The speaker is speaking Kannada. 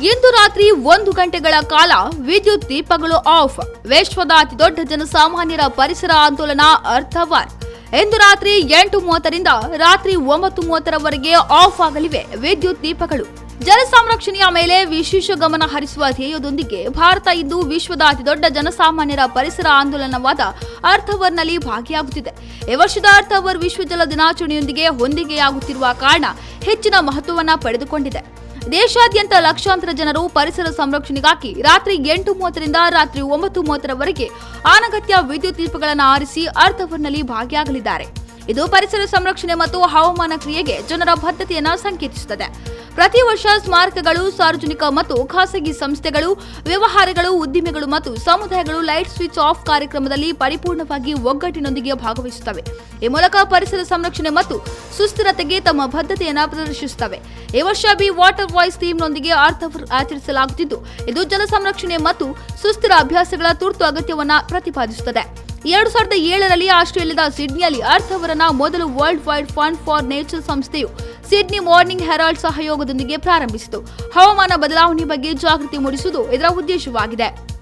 ಇಂದು ರಾತ್ರಿ ಒಂದು ಗಂಟೆಗಳ ಕಾಲ ವಿದ್ಯುತ್ ದೀಪಗಳು ಆಫ್. ವಿಶ್ವದ ಅತಿದೊಡ್ಡ ಜನಸಾಮಾನ್ಯರ ಪರಿಸರ ಆಂದೋಲನ ಅರ್ಥವರ್. ಇಂದು ರಾತ್ರಿ ಎಂಟು ಮೂವತ್ತರಿಂದ ರಾತ್ರಿ ಒಂಬತ್ತು ಮೂವತ್ತರವರೆಗೆ ಆಫ್ ಆಗಲಿವೆ ವಿದ್ಯುತ್ ದೀಪಗಳು. ಜಲ ಸಂರಕ್ಷಣೆಯ ಮೇಲೆ ವಿಶೇಷ ಗಮನ ಹರಿಸುವ ಧ್ಯೇಯದೊಂದಿಗೆ ಭಾರತ ಇಂದು ವಿಶ್ವದ ಅತಿದೊಡ್ಡ ಜನಸಾಮಾನ್ಯರ ಪರಿಸರ ಆಂದೋಲನವಾದ ಅರ್ಥವರ್ನಲ್ಲಿ ಭಾಗಿಯಾಗುತ್ತಿದೆ. ಈ ವರ್ಷದ ಅರ್ಥವರ್ ವಿಶ್ವ ಜಲ ದಿನಾಚರಣೆಯೊಂದಿಗೆ ಹೊಂದಿಕೆಯಾಗುತ್ತಿರುವ ಕಾರಣ ಹೆಚ್ಚಿನ ಮಹತ್ವವನ್ನು ಪಡೆದುಕೊಂಡಿದೆ. ದೇಶಾದ್ಯಂತ ಲಕ್ಷಾಂತರ ಜನರು ಪರಿಸರ ಸಂರಕ್ಷಣೆಗಾಗಿ ರಾತ್ರಿ ಎಂಟು ಮೂವತ್ತರಿಂದ ರಾತ್ರಿ ಒಂಬತ್ತು ಮೂವತ್ತರವರೆಗೆ ಅನಗತ್ಯ ವಿದ್ಯುತ್ ದೀಪಗಳನ್ನು ಆರಿಸಿ ಅರ್ಥವರ್ನಲ್ಲಿ ಭಾಗಿಯಾಗಲಿದ್ದಾರೆ. ಇದು ಪರಿಸರ ಸಂರಕ್ಷಣೆ ಮತ್ತು ಹವಾಮಾನ ಕ್ರಿಯೆಗೆ ಜನರ ಬದ್ಧತೆಯನ್ನು ಸಂಕೇತಿಸುತ್ತದೆ. ಪ್ರತಿ ವರ್ಷ ಸ್ಮಾರಕಗಳು, ಸಾರ್ವಜನಿಕ ಮತ್ತು ಖಾಸಗಿ ಸಂಸ್ಥೆಗಳು, ವ್ಯವಹಾರಗಳು, ಉದ್ದಿಮೆಗಳು ಮತ್ತು ಸಮುದಾಯಗಳು ಲೈಟ್ ಸ್ವಿಚ್ ಆಫ್ ಕಾರ್ಯಕ್ರಮದಲ್ಲಿ ಪರಿಪೂರ್ಣವಾಗಿ ಒಗ್ಗಟ್ಟಿನೊಂದಿಗೆ ಭಾಗವಹಿಸುತ್ತವೆ. ಈ ಮೂಲಕ ಪರಿಸರ ಸಂರಕ್ಷಣೆ ಮತ್ತು ಸುಸ್ಥಿರತೆಗೆ ತಮ್ಮ ಬದ್ಧತೆಯನ್ನು ಪ್ರದರ್ಶಿಸುತ್ತವೆ. ಈ ವರ್ಷ ಬಿ ವಾಟರ್ ವಾಯ್ಸ್ ಥೀಮ್ನೊಂದಿಗೆ ಅರ್ಥ ಆಚರಿಸಲಾಗುತ್ತಿದ್ದು, ಇದು ಜಲ ಸಂರಕ್ಷಣೆ ಮತ್ತು ಸುಸ್ಥಿರ ಅಭ್ಯಾಸಗಳ ತುರ್ತು ಅಗತ್ಯವನ್ನು ಪ್ರತಿಪಾದಿಸುತ್ತದೆ. ಎರಡು ಸಾವಿರದ ಏಳರಲ್ಲಿ ಆಸ್ಟ್ರೇಲಿಯಾದ ಸಿಡ್ನಿಯಲ್ಲಿ ಅರ್ಥ್ ಅವರನ್ನ ಮೊದಲು World Wide Fund for Nature ಸಂಸ್ಥೆಯು ಸಿಡ್ನಿ ಮಾರ್ನಿಂಗ್ ಹೆರಾಲ್ಡ್ ಸಹಯೋಗದೊಂದಿಗೆ ಪ್ರಾರಂಭಿಸಿತು. ಹವಾಮಾನ ಬದಲಾವಣೆ ಬಗ್ಗೆ ಜಾಗೃತಿ ಮೂಡಿಸುವುದು ಇದರ ಉದ್ದೇಶವಾಗಿದೆ.